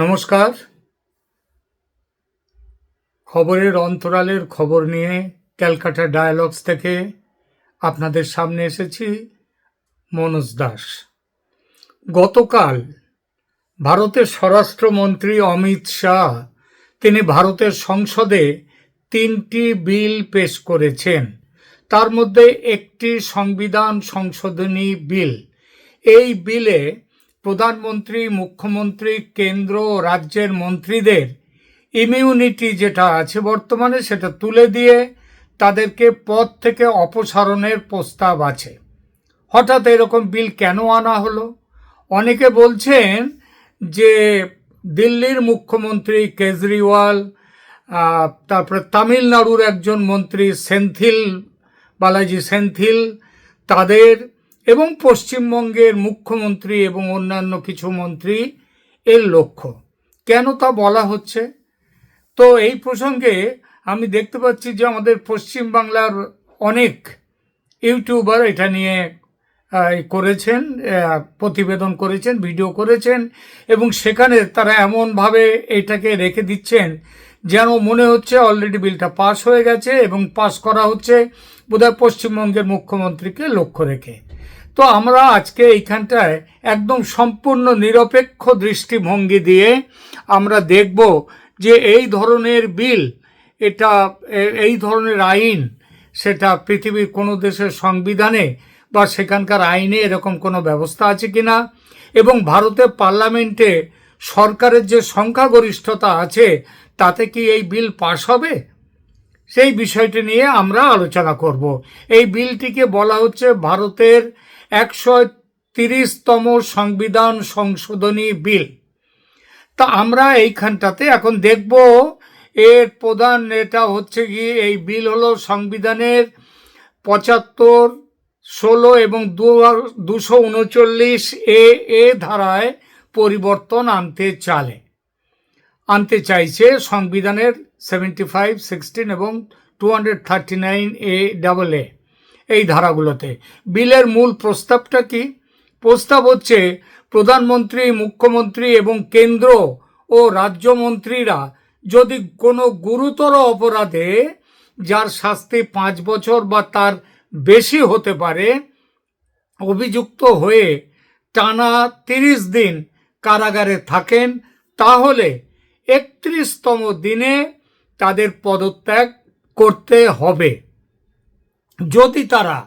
নমস্কার। খবরের অন্তরালের খবর নিয়ে ক্যালকাটা ডায়ালগস থেকে আপনাদের সামনে এসেছি মনোজ দাস। গতকাল ভারতের স্বরাষ্ট্রমন্ত্রী অমিত শাহ তিনি ভারতের সংসদে তিনটি বিল পেশ করেছেন। তার মধ্যে একটি সংবিধান সংশোধনী বিল। এই বিলে প্রধানমন্ত্রী, মুখ্যমন্ত্রী, কেন্দ্র ও রাজ্যের মন্ত্রীদের ইমিউনিটি যেটা আছে বর্তমানে সেটা তুলে দিয়ে তাদেরকে পদ থেকে অপসারণের প্রস্তাব আছে। হঠাৎ এরকম বিল কেন আনা হলো? অনেকে বলছেন যে দিল্লির মুখ্যমন্ত্রী কেজরিওয়াল তারপরে তামিলনাড়ুর একজন মন্ত্রী সেন্থিল, বালাজি সেন্থিল, তাদের এবং পশ্চিমবঙ্গের মুখ্যমন্ত্রী এবং অন্যান্য কিছু মন্ত্রী এর লক্ষ্য। কেন তা বলা হচ্ছে? তো এই প্রসঙ্গে আমি দেখতে পাচ্ছি যে আমাদের পশ্চিমবাংলার অনেক ইউটিউবার এটা নিয়ে করেছেন প্রতিবেদন করেছেন, ভিডিও করেছেন, এবং সেখানে তারা এমনভাবে এটাকে রেখে দিচ্ছেন যেন মনে হচ্ছে অলরেডি বিলটা পাস হয়ে গেছে এবং পাস করা হচ্ছে বোধহয় পশ্চিমবঙ্গের মুখ্যমন্ত্রীকে লক্ষ্য রেখে। তো আমরা আজকে এইখানটায় একদম সম্পূর্ণ নিরপেক্ষ দৃষ্টিভঙ্গি দিয়ে আমরা দেখব যে এই ধরনের বিল, এটা এই ধরনের আইন, সেটা পৃথিবীর কোনো দেশের সংবিধানে বা সেখানকার আইনে এরকম কোনো ব্যবস্থা আছে কিনা? এবং ভারতের পার্লামেন্টে সরকারের যে সংখ্যাগরিষ্ঠতা আছে, তাতে কি এই বিল পাশ হবে? সেই বিষয়টি নিয়ে আমরা আলোচনা করব। এই বিলটিকে বলা হচ্ছে ভারতের একশো তিরিশতম সংবিধান সংশোধনী বিল। তা আমরা এইখানটাতে এখন দেখব। এর প্রধান এটা হচ্ছে কি, এই বিল হলো সংবিধানের পঁচাত্তর, ষোলো এবং দুশো উনচল্লিশ এ এ ধারায় পরিবর্তন আনতে চালে। আনতে চাইছে সংবিধানের সেভেন্টি ফাইভ সিক্সটিন এবং two hundred thirty nine A double A এই ধারাগুলোতে। বিলের মূল প্রস্তাবটা কি? প্রস্তাব হচ্ছে, প্রধানমন্ত্রী, মুখ্যমন্ত্রী এবং কেন্দ্র ও রাজ্যমন্ত্রীরা যদি কোনো গুরুতর অপরাধে, যার শাস্তি পাঁচ বছর বা তার বেশি হতে পারে, অভিযুক্ত হয়ে টানা তিরিশ দিন কারাগারে থাকেন, তাহলে একত্রিশতম দিনে তাদের পদত্যাগ করতে হবে। যদি তারা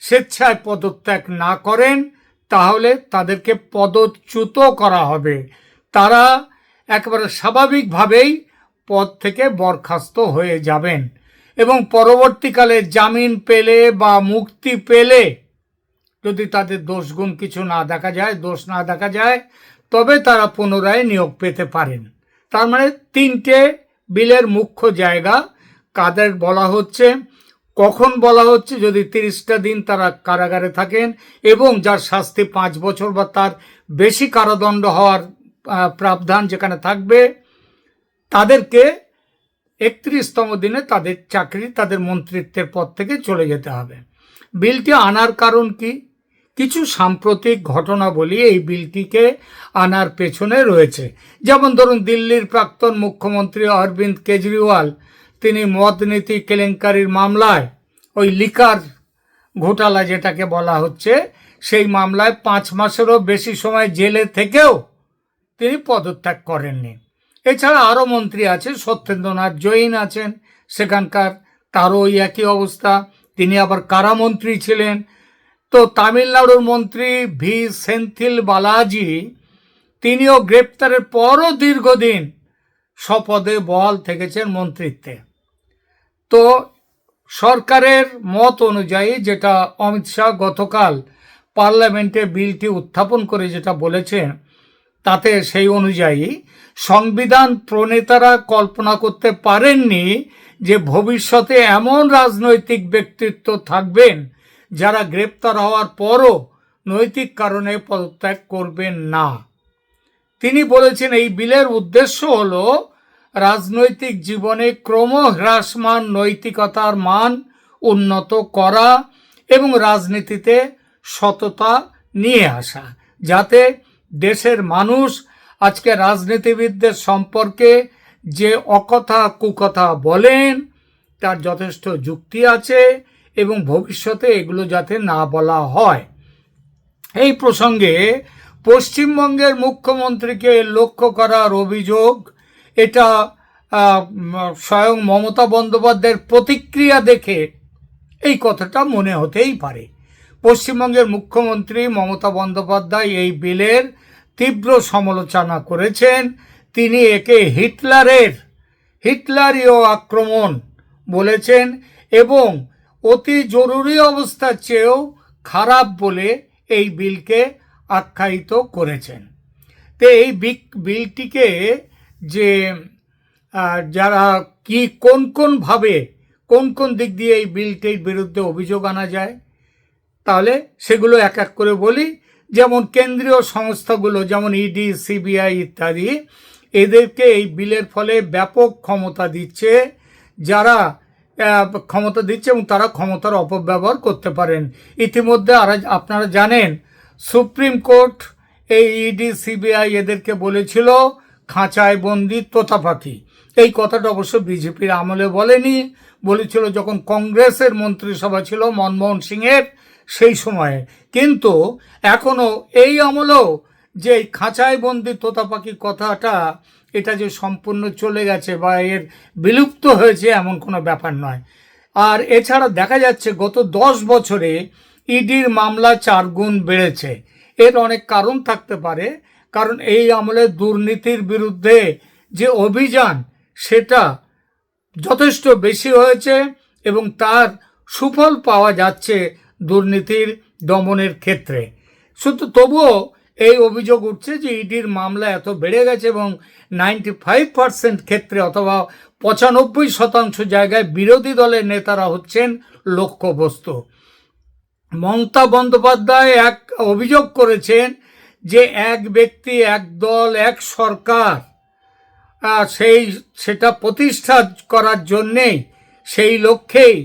স্বেচ্ছায় পদত্যাগ না করেন, তাহলে তাদেরকে পদচ্যুত করা হবে। তারা একেবারে স্বাভাবিকভাবেই পদ থেকে বরখাস্ত হয়ে যাবেন এবং পরবর্তীকালে জামিন পেলে বা মুক্তি পেলে যদি তাদের দোষগুণ কিছু না দেখা যায়, দোষ না দেখা যায়, তবে তারা পুনরায় নিয়োগ পেতে পারেন। তার মানে তিনটে বিলের মুখ্য জায়গা কাদের বলা হচ্ছে? কখন বলা হচ্ছে যদি তিরিশটা দিন তারা কারাগারে থাকেন এবং যার শাস্তি পাঁচ বছর বা তার বেশি কারাদণ্ড হওয়ার প্রাবধান যেখানে থাকবে, তাদেরকে একত্রিশতম দিনে তাদের চাকরি, তাদের মন্ত্রিত্বের পদ থেকে চলে যেতে হবে। বিলটি আনার কারণ কি? কিছু সাম্প্রতিক ঘটনা বলি এই বিলটিকে আনার পেছনে রয়েছে। যেমন ধরুন দিল্লির প্রাক্তন মুখ্যমন্ত্রী অরবিন্দ কেজরিওয়াল তিনি মদ নীতি কেলেঙ্কারির মামলায় ওই লিকার ঘোটালা যেটাকে বলা হচ্ছে, সেই মামলায় পাঁচ মাসেরও বেশি সময় জেলে থেকেও তিনি পদত্যাগ করেননি। এছাড়া আরও মন্ত্রী আছে সত্যেন্দ্রনাথ জৈন আছেন, সেখানকার তারও ওই একই অবস্থা। তিনি আবার কারামন্ত্রী ছিলেন? তো তামিলনাড়ুর মন্ত্রী ভি সেন্থিল বালাজি, তিনিও গ্রেপ্তারের পরও দীর্ঘদিন স্বপদে বহাল থেকেছেন মন্ত্রিত্বে। তো সরকারের মত অনুযায়ী যেটা অমিত শাহ গতকাল পার্লামেন্টে বিলটি উত্থাপন করে যেটা বলেছেন, তাতে সেই অনুযায়ী সংবিধান প্রণেতারা কল্পনা করতে পারেননি যে ভবিষ্যতে এমন রাজনৈতিক ব্যক্তিত্ব থাকবেন যারা গ্রেপ্তার হওয়ার পরও নৈতিক কারণে পদত্যাগ করবেন না। তিনি বলেছেন, এই বিলের উদ্দেশ্য হল রাজনৈতিক জীবনে ক্রমহ্রাসমান নৈতিকতার মান উন্নত করা এবং রাজনীতিতে সততা নিয়ে আসা, যাতে দেশের মানুষ আজকে রাজনীতিবিদদের সম্পর্কে যে অকথা কুকথা বলেন, তার যথেষ্ট যুক্তি আছে এবং ভবিষ্যতে এগুলো যাতে না বলা হয়। এই প্রসঙ্গে পশ্চিমবঙ্গের মুখ্যমন্ত্রীকে লক্ষ্য করার অভিযোগ এটা স্বয়ং মমতা বন্দ্যোপাধ্যায়ের প্রতিক্রিয়া দেখে এই কথাটা মনে হতেই পারে। পশ্চিমবঙ্গের মুখ্যমন্ত্রী মমতা বন্দ্যোপাধ্যায় এই বিলের তীব্র সমালোচনা করেছেন। তিনি একে হিটলারের, হিটলারীয় আক্রমণ বলেছেন এবং অতি জরুরি অবস্থার চেয়েও খারাপ বলে এই বিলকে আখ্যায়িত করেছেন। তো এই বিলটিকে যে যারা কি কোন কোন ভাবে কোন কোন দিক দিয়ে এই বিলটির বিরুদ্ধে অভিযোগ আনা যায়, তাহলে সেগুলো এক এক করে বলি। যেমন কেন্দ্রীয় সংস্থাগুলো, যেমন ইডি সিবিআই ইত্যাদি, এদেরকে এই বিলের ফলে ব্যাপক ক্ষমতা দিচ্ছে। যারা ক্ষমতা দিচ্ছে এবং তারা ক্ষমতার অপব্যবহার করতে পারেন। ইতিমধ্যে আর- আপনারা জানেন, সুপ্রিম কোর্ট এই ইডি সিবিআই এদেরকে বলেছিল খাঁচায় বন্দি তোতা এই কথাটা অবশ্য বিজেপির আমলে বলেনি। বলেছিল যখন কংগ্রেসের মন্ত্রিসভা ছিল মনমোহন সিংয়ের সেই সময়ে। কিন্তু এখনও এই আমলেও যে এই খাঁচায় বন্দি তোতা কথাটা, এটা যে সম্পূর্ণ চলে গেছে বা এর বিলুপ্ত হয়েছে এমন কোনো ব্যাপার নয়। আর এছাড়া দেখা যাচ্ছে গত দশ বছরে ইডির মামলা চার গুণ বেড়েছে। এর অনেক কারণ থাকতে পারে। কারণ এই আমলে দুর্নীতির বিরুদ্ধে যে অভিযান, সেটা যথেষ্ট বেশি হয়েছে এবং তার সুফল পাওয়া যাচ্ছে দুর্নীতির দমনের ক্ষেত্রে। শুধু তবুও এই অভিযোগ উঠছে যে ইডির মামলা এত বেড়ে গেছে এবং নাইনটি ফাইভ পার্সেন্ট ক্ষেত্রে অথবা পঁচানব্বই শতাংশ জায়গায় বিরোধী দলের নেতারা হচ্ছেন লক্ষ্যবস্তু। মমতা বন্দ্যোপাধ্যায় এক অভিযোগ করেছেন যে এক ব্যক্তি, এক দল, এক সরকার সেই, সেটা প্রতিষ্ঠা করার জন্যেই সেই লক্ষ্যেই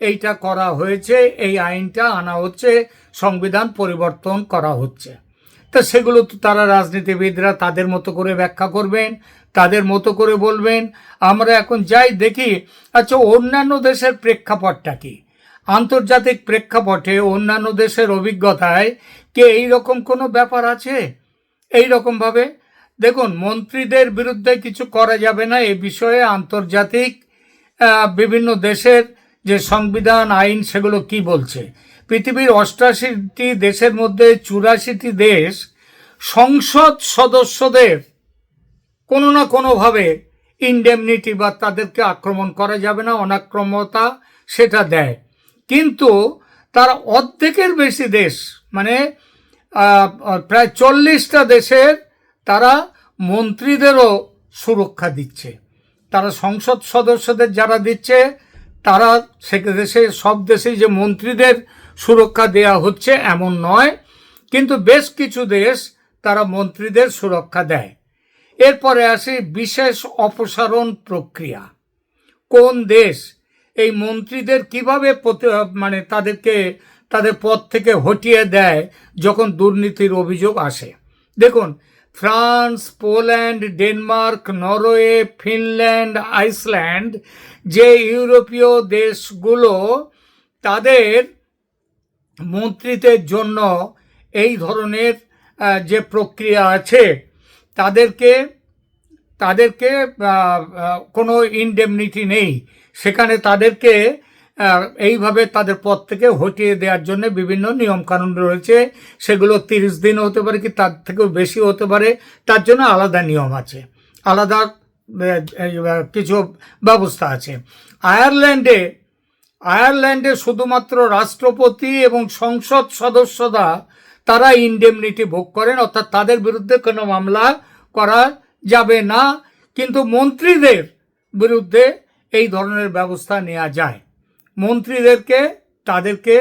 এইটা করা হয়েছে, এই আইনটা আনা হচ্ছে, সংবিধান পরিবর্তন করা হচ্ছে। তা সেগুলো তো তারা রাজনীতিবিদরা তাদের মতো করে ব্যাখ্যা করবেন, তাদের মতো করে বলবেন। আমরা এখন যাই দেখি আচ্ছা অন্যান্য দেশের প্রেক্ষাপটটা কি? আন্তর্জাতিক প্রেক্ষাপটে অন্যান্য দেশের অভিজ্ঞতায় কি এই রকম কোনো ব্যাপার আছে? এই রকমভাবে দেখুন, মন্ত্রীদের বিরুদ্ধে কিছু করা যাবে না। এ বিষয়ে আন্তর্জাতিক বিভিন্ন দেশের যে সংবিধান, আইন, সেগুলো কি বলছে? পৃথিবীর অষ্টাশিটি দেশের মধ্যে চুরাশিটি দেশ সংসদ সদস্যদের কোনো না কোনোভাবে ইনডেমনিটি বা তাদেরকে আক্রমণ করা যাবে না, অনাক্রমতা সেটা দেয়। কিন্তু তারা অর্ধেকের বেশি দেশ মানে প্রায় চল্লিশটা দেশের তারা মন্ত্রীদেরও সুরক্ষা দিচ্ছে। তারা সংসদ সদস্যদের যারা দিচ্ছে, তারা সে দেশে, সব দেশেই যে মন্ত্রীদের সুরক্ষা দেয়া হচ্ছে এমন নয়, কিন্তু বেশ কিছু দেশ তারা মন্ত্রীদের সুরক্ষা দেয়। এরপরে আসে বিশেষ অপসারণ প্রক্রিয়া। কোন দেশ এই মন্ত্রীদের কীভাবে মানে তাদেরকে, তাদের পদ থেকে হটিয়ে দেয় যখন দুর্নীতির অভিযোগ আসে? দেখুন, France, Poland, Denmark, Norway, Finland, Iceland, যে ইউরোপীয় দেশগুলো তাদের মন্ত্রীদের জন্য এই ধরনের যে প্রক্রিয়া আছে, তাদেরকে তাদেরকে কোনো ইনডেমনিটি নেই। সেখানে তাদেরকে এইভাবে তাদের পদ থেকে হটিয়ে দেওয়ার জন্য বিভিন্ন নিয়মকানুন রয়েছে। সেগুলো তিরিশ দিন হতে পারে কি তার থেকেও বেশি হতে পারে। তার জন্য আলাদা নিয়ম আছে। আলাদা কিছু ব্যবস্থা আছে। আয়ারল্যান্ডে আয়ারল্যান্ডে শুধুমাত্র রাষ্ট্রপতি এবং সংসদ সদস্যরা তারা ইনডেমনিটি ভোগ করেন, অর্থাৎ তাদের বিরুদ্ধে কোনো মামলা করা যাবে না। কিন্তু মন্ত্রীদের বিরুদ্ধে এই ধরনের ব্যবস্থা নেওয়া যায়। মন্ত্রীদেরকে, তাদেরকে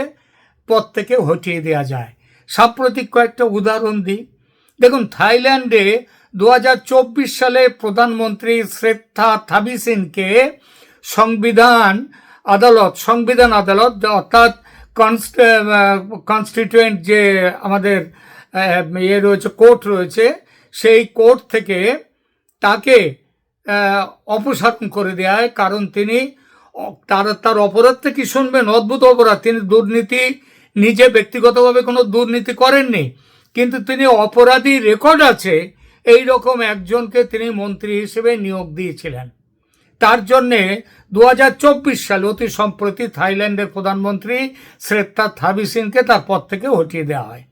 পদ থেকে হটিয়ে দেওয়া যায়। সাম্প্রতিক কয়েকটা উদাহরণ দিই। দেখুন, থাইল্যান্ডে দু হাজার চব্বিশ সালে প্রধানমন্ত্রী শ্রেথা থাবিসিনকে সংবিধান আদালত সংবিধান আদালত, অর্থাৎ কনস্টিটিউয়েন্ট যে আমাদের ইয়ে রয়েছে কোর্ট রয়েছে, সেই কোর্ট থেকে তাকে অপসারণ করে হয় কারণ তিনি তার তার অপরাধটা কি শুনবেন? অদ্ভুত অপরাধ। তিনি দুর্নীতি, নিজে ব্যক্তিগতভাবে কোনো দুর্নীতি করেননি। কিন্তু তিনি অপরাধী রেকর্ড আছে। এই রকম একজনকে তিনি মন্ত্রী হিসেবে নিয়োগ দিয়েছিলেন। তার জন্যে দু হাজার চব্বিশ সালে অতি সম্প্রতি থাইল্যান্ডের প্রধানমন্ত্রী শ্রেত্তা থাবিসিনকে তার পদ থেকে হটিয়ে দেওয়া হয়।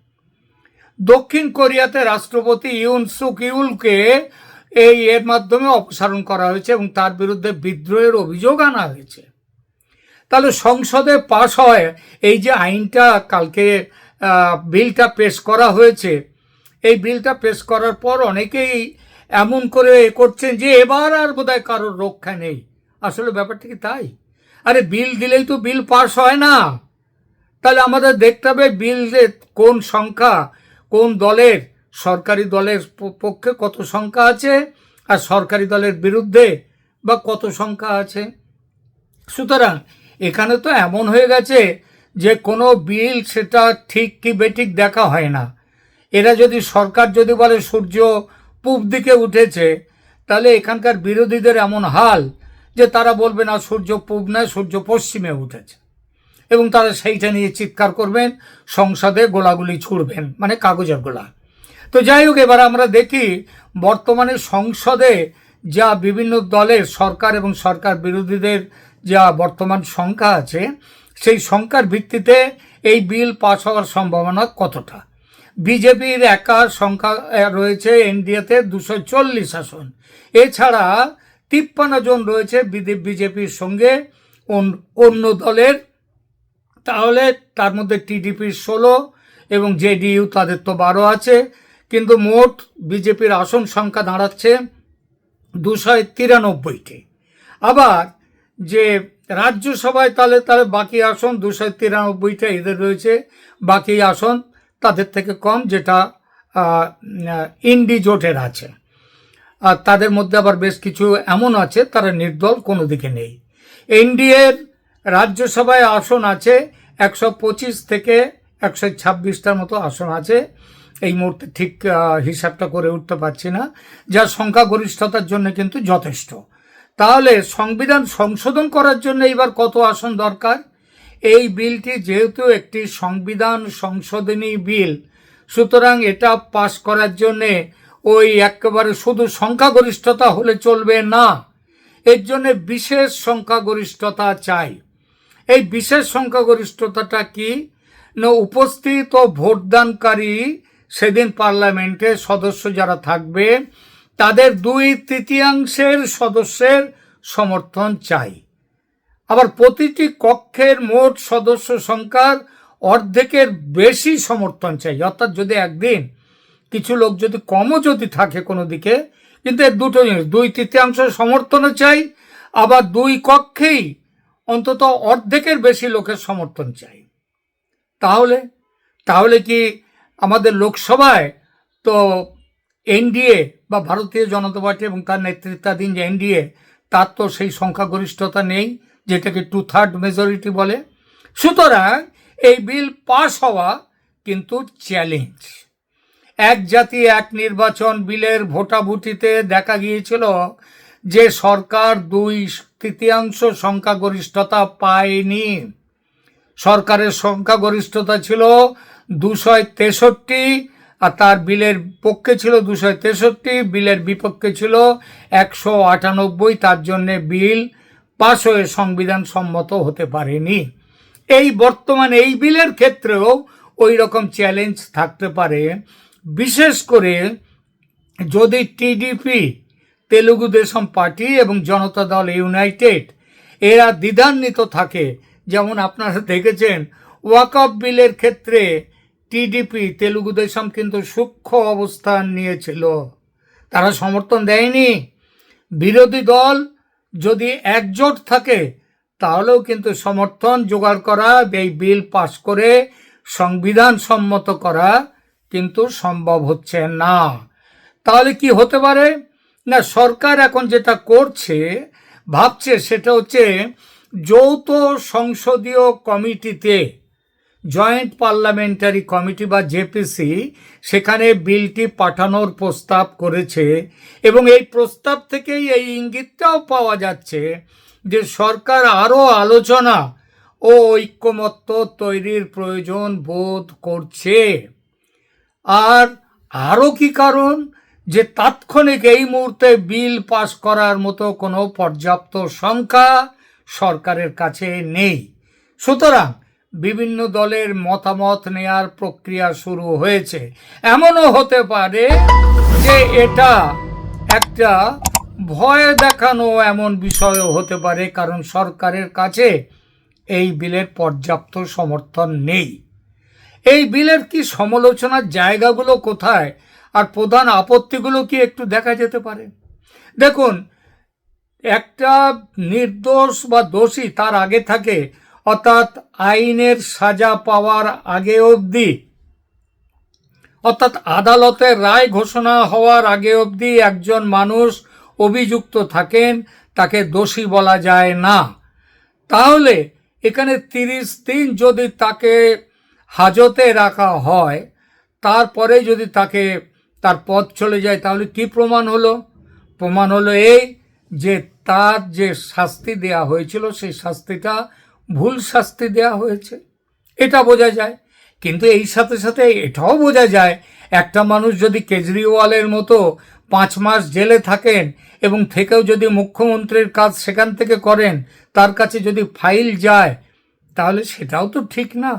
দক্ষিণ কোরিয়াতে রাষ্ট্রপতি ইউন সুক ইউলকে এই এর মাধ্যমে অপসারণ করা হয়েছে এবং তার বিরুদ্ধে বিদ্রোহের অভিযোগ আনা হয়েছে। তাহলে সংসদে পাশ হয় এই যে আইনটা কালকে বিলটা পেশ করা হয়েছে, এই বিলটা পেশ করার পর অনেকেই এমন করে এ করছেন যে এবার আর বোধহয় কারোর রক্ষা নেই। আসলে ব্যাপারটা কি তাই? আরে বিল দিলেই তো বিল পাস হয় না। তাহলে আমাদের দেখতে হবে বিলের কোন সংখ্যা, কোন দলের সরকারি দলের পক্ষে কত সংখ্যা আছে আর সরকারি দলের বিরুদ্ধে বা কত সংখ্যা আছে? সুতরাং এখানে তো এমন হয়ে গেছে যে কোনো বিল সেটা ঠিক কি বেঠিক দেখা হয় না। এরা যদি সরকার যদি বলে, সূর্য পূব দিকে উঠেছে তাহলে এখানকার বিরোধীদের এমন হাল যে তারা বলবে, না, সূর্য পূব নয়, সূর্য পশ্চিমে উঠেছে এবং তারা সেইটা নিয়ে চিৎকার করবেন, সংসদে গোলাগুলি ছুড়বেন মানে কাগজের গোলা। তো যাই হোক, এবার আমরা দেখি বর্তমানে সংসদে যা বিভিন্ন দলের সরকার এবং সরকার বিরোধীদের যা বর্তমান সংখ্যা আছে, সেই সংখ্যার ভিত্তিতে এই বিল পাস হওয়ার সম্ভাবনা কতটা? বিজেপির একা সংখ্যা রয়েছে এনডিএতে দুশো চল্লিশ আসন। এছাড়া তিপ্পান্ন জন রয়েছে বিজেপির সঙ্গে অন- অন্য দলের। তাহলে তার মধ্যে টিডিপির ষোলো এবং জেডিইউ তাদের তো বারো আছে। কিন্তু মোট বিজেপির আসন সংখ্যা দাঁড়াচ্ছে দুশো তিরানব্বইটি। আবার যে রাজ্যসভায় তাহলে তাহলে বাকি আসন দুশো তিরানব্বইটা এদের রয়েছে, বাকি আসন তাদের থেকে কম যেটা ইন্ডি জোটের আছে। আর তাদের মধ্যে আবার বেশ কিছু এমন আছে, তারা নির্দল, কোনো দিকে নেই। এনডিএর রাজ্যসভায় আসন আছে একশো পঁচিশ থেকে একশো ছাব্বিশটার মতো আসন আছে। এই মুহূর্তে ঠিক হিসাবটা করে উঠতে পারছি না। যা সংখ্যাগরিষ্ঠতার জন্য কিন্তু যথেষ্ট। তাহলে সংবিধান সংশোধন করার জন্য এইবার কত আসন দরকার? এই বিলটি যেহেতু একটি সংবিধান সংশোধনী বিল, সুতরাং এটা পাশ করার জন্যে ওই একেবারে শুধু সংখ্যাগরিষ্ঠতা হলে চলবে না। এর জন্য বিশেষ সংখ্যাগরিষ্ঠতা চাই। এই বিশেষ সংখ্যাগরিষ্ঠতাটা কি? না, উপস্থিত ও ভোটদানকারী সেদিন পার্লামেন্টে সদস্য যারা থাকবে, তাদের দুই তৃতীয়াংশের সদস্যের সমর্থন চাই। আবার প্রতিটি কক্ষের মোট সদস্য সংখ্যার অর্ধেকের বেশি সমর্থন চাই। অর্থাৎ যদি একদিন কিছু লোক যদি কমও যদি থাকে কোনো দিকে, কিন্তু এর দুটো জিনিস, দুই তৃতীয়াংশ সমর্থনও চাই, আবার দুই কক্ষেই অন্তত অর্ধেকের বেশি লোকের সমর্থন চাই। তাহলে তাহলে কি আমাদের লোকসভায় তো এনডিএ বা ভারতীয় জনতা পার্টি এবং তার নেতৃত্বাধীন যে এনডিএ, তার তো সেই সংখ্যাগরিষ্ঠতা নেই, যেটাকে টু থার্ড মেজরিটি বলে। সুতরাং এই বিল পাস হওয়া কিন্তু চ্যালেঞ্জ এক জাতি, এক নির্বাচন বিলের ভোটাভুটিতে দেখা গিয়েছিল যে সরকার দুই তৃতীয়াংশ সংখ্যাগরিষ্ঠতা পায়নি। সরকারের সংখ্যাগরিষ্ঠতা ছিল দুশো তেষট্টি, আর তার বিলের পক্ষে ছিল দুশো তেষট্টি, বিলের বিপক্ষে ছিল একশো আটানব্বই, তার জন্যে বিল পাশ হয়ে সংবিধান সম্মত হতে পারেনি। এই বর্তমান এই বিলের ক্ষেত্রেও ওই রকম চ্যালেঞ্জ থাকতে পারে। বিশেষ করে যদি টিডিপি, তেলুগু দেশম পার্টি এবং জনতা দল ইউনাইটেড, এরা দ্বিধান্বিত থাকে। যেমন আপনারা দেখেছেন ওয়াকআপ বিলের ক্ষেত্রে টিডিপি, তেলুগু দেশম কিন্তু সূক্ষ্ম অবস্থান নিয়েছিল। তারা সমর্থন দেয়নি। বিরোধী দল যদি একজোট থাকে, তাহলেও কিন্তু সমর্থন জোগাড় করা, এই বিল পাশ করে সংবিধান সম্মত করা কিন্তু সম্ভব হচ্ছে না। তাহলে কি হতে পারে? না, সরকার এখন যেটা করছে, ভাবছে সেটা হচ্ছে যৌথ সংসদীয় কমিটিতে জয়েন্ট পার্লামেন্টারি কমিটি বা জেপিসি সেখানে বিলটি পাঠানোর প্রস্তাব করেছে এবং এই প্রস্তাব থেকেই এই ইঙ্গিতটাও পাওয়া যাচ্ছে যে সরকার আরও আলোচনা ও ঐক্যমত্য তৈরির প্রয়োজন বোধ করছে। আর আরও কি কারণ? যে তাৎক্ষণিক এই মুহূর্তে বিল পাস করার মতো কোনো পর্যাপ্ত সংখ্যা সরকারের কাছে নেই। সুতরাং বিভিন্ন দলের মতামত নেয়ার প্রক্রিয়া শুরু হয়েছে। এমনও হতে পারে যে এটা একটা ভয় দেখানো এমন বিষয়ও হতে পারে, কারণ সরকারের কাছে এই বিলের পর্যাপ্ত সমর্থন নেই। এই বিলের কি সমালোচনার জায়গাগুলো কোথায় আর প্রধান আপত্তিগুলো কি একটু দেখা যেতে পারে? দেখুন, একটা নির্দোষ বা দোষী তার আগে থাকে অর্থাৎ আইনের সাজা পাওয়ার আগে অবধি, অর্থাৎ আদালতের রায় ঘোষণা হওয়ার আগে অবধি একজন মানুষ অভিযুক্ত থাকেন, তাকে দোষী বলা যায় না। তাহলে এখানে তিরিশ দিন যদি তাকে হাজতে রাখা হয়, তারপরে যদি তাকে তার পথ চলে যায়, তাহলে কি প্রমাণ হলো? প্রমাণ হলো এই যে তার যে শাস্তি দেয়া হয়েছিল, সেই শাস্তিটা ভুল শাস্তি দেয়া হয়েছে। এটা বোঝা যায়। কিন্তু এই সাথে সাথে এটাও বোঝা যায়, একটা মানুষ যদি কেজরিওয়ালের মতো পাঁচ মাস জেলে থাকেন এবং থেকেও যদি মুখ্যমন্ত্রীর কাজ সেখান থেকে করেন, তার কাছে যদি ফাইল যায়, তাহলে সেটাও তো ঠিক না।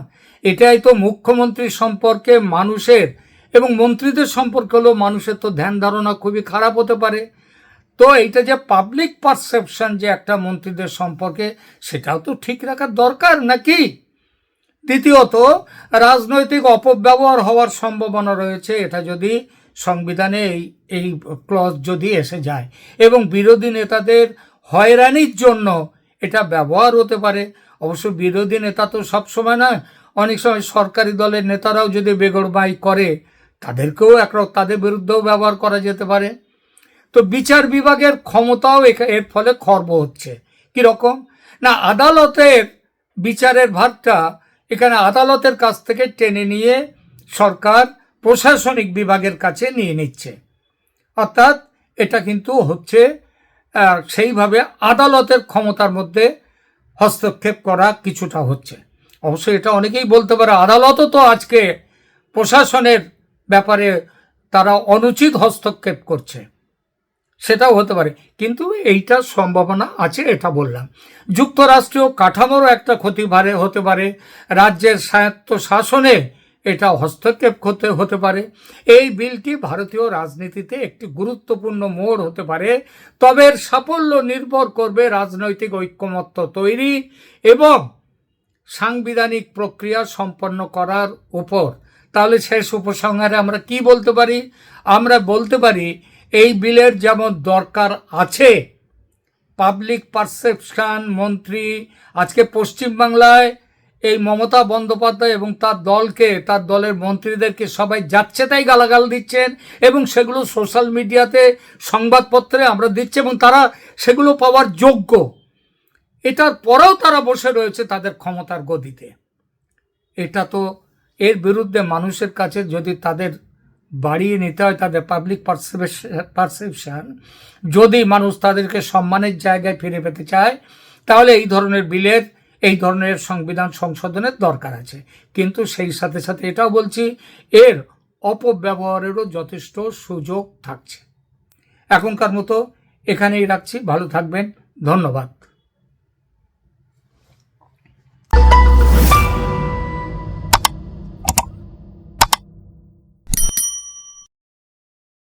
এটাই তো মুখ্যমন্ত্রী সম্পর্কে মানুষের এবং মন্ত্রীদের সম্পর্কে হলেও মানুষের তো ধ্যান ধারণা খুবই খারাপ হতে পারে। তো এইটা যে পাবলিক পারসেপশন যে একটা মন্ত্রীদের সম্পর্কে, সেটাও তো ঠিক রাখার দরকার নাকি? দ্বিতীয়ত, রাজনৈতিক অপব্যবহার হওয়ার সম্ভাবনা রয়েছে, এটা যদি সংবিধানে এই এই ক্লজ যদি এসে যায়। এবং বিরোধী নেতাদের হয়রানির জন্য এটা ব্যবহার হতে পারে। অবশ্য বিরোধী নেতা তো সবসময় নয়, অনেক সময় সরকারি দলের নেতারাও যদি বেগরবাই করে, তাদেরকেও একরকম তাদের বিরুদ্ধেও ব্যবহার করা যেতে পারে। তো বিচার বিভাগের ক্ষমতাও এর ফলে খর্ব হচ্ছে। কীরকম? না, আদালতের বিচারের ভারটা এখানে আদালতের কাছ থেকে টেনে নিয়ে সরকার প্রশাসনিক বিভাগের কাছে নিয়ে নিচ্ছে। অর্থাৎ এটা কিন্তু হচ্ছে সেইভাবে আদালতের ক্ষমতার মধ্যে হস্তক্ষেপ করা কিছুটা হচ্ছে। অবশ্যই এটা অনেকেই বলতে পারে, আদালতও তো আজকে প্রশাসনের ব্যাপারে তারা অনুচিত হস্তক্ষেপ করছে। সেটাও হতে পারে। কিন্তু এইটার সম্ভাবনা আছে, এটা বললাম। যুক্তরাষ্ট্রীয় কাঠামোরও একটা ক্ষতি ভারে, হতে পারে। রাজ্যের স্বায়ত্ত শাসনে এটা হস্তক্ষেপ করতে, হতে পারে। এই বিলটি ভারতীয় রাজনীতিতে একটি গুরুত্বপূর্ণ মোড় হতে পারে। তবে এর সাফল্য নির্ভর করবে রাজনৈতিক ঐক্যমত্য তৈরি এবং সাংবিধানিক প্রক্রিয়া সম্পন্ন করার উপর। তাহলে শেষ উপসংহারে আমরা কি বলতে পারি? আমরা বলতে পারি এই বিলের যেমন দরকার আছে পাবলিক পারসেপশান মন্ত্রী, আজকে পশ্চিমবাংলায় এই মমতা বন্দ্যোপাধ্যায় এবং তার দলকে, তার দলের মন্ত্রীদেরকে সবাই যাচ্ছে তাই গালাগাল দিচ্ছেন এবং সেগুলো সোশ্যাল মিডিয়াতে সংবাদপত্রে আমরা দিচ্ছি এবং তারা সেগুলো পাওয়ার যোগ্য। এটার পরেও তারা বসে রয়েছে তাদের ক্ষমতার গদিতে। এটা তো এর বিরুদ্ধে মানুষের কাছে যদি তাদের বাড়িয়ে নিতে হয় তাদের পাবলিক পারসেপশন যদি মানুষ তাদেরকে সম্মানের জায়গায় ফিরে পেতে চায়, তাহলে এই ধরনের বিলের এই ধরনের সংবিধান সংশোধনের দরকার আছে। কিন্তু সেই সাথে সাথে এটাও বলছি, এর অপব্যবহারেরও যথেষ্ট সুযোগ থাকছে। এখনকার মতো এখানেই রাখছি। ভালো থাকবেন। ধন্যবাদ।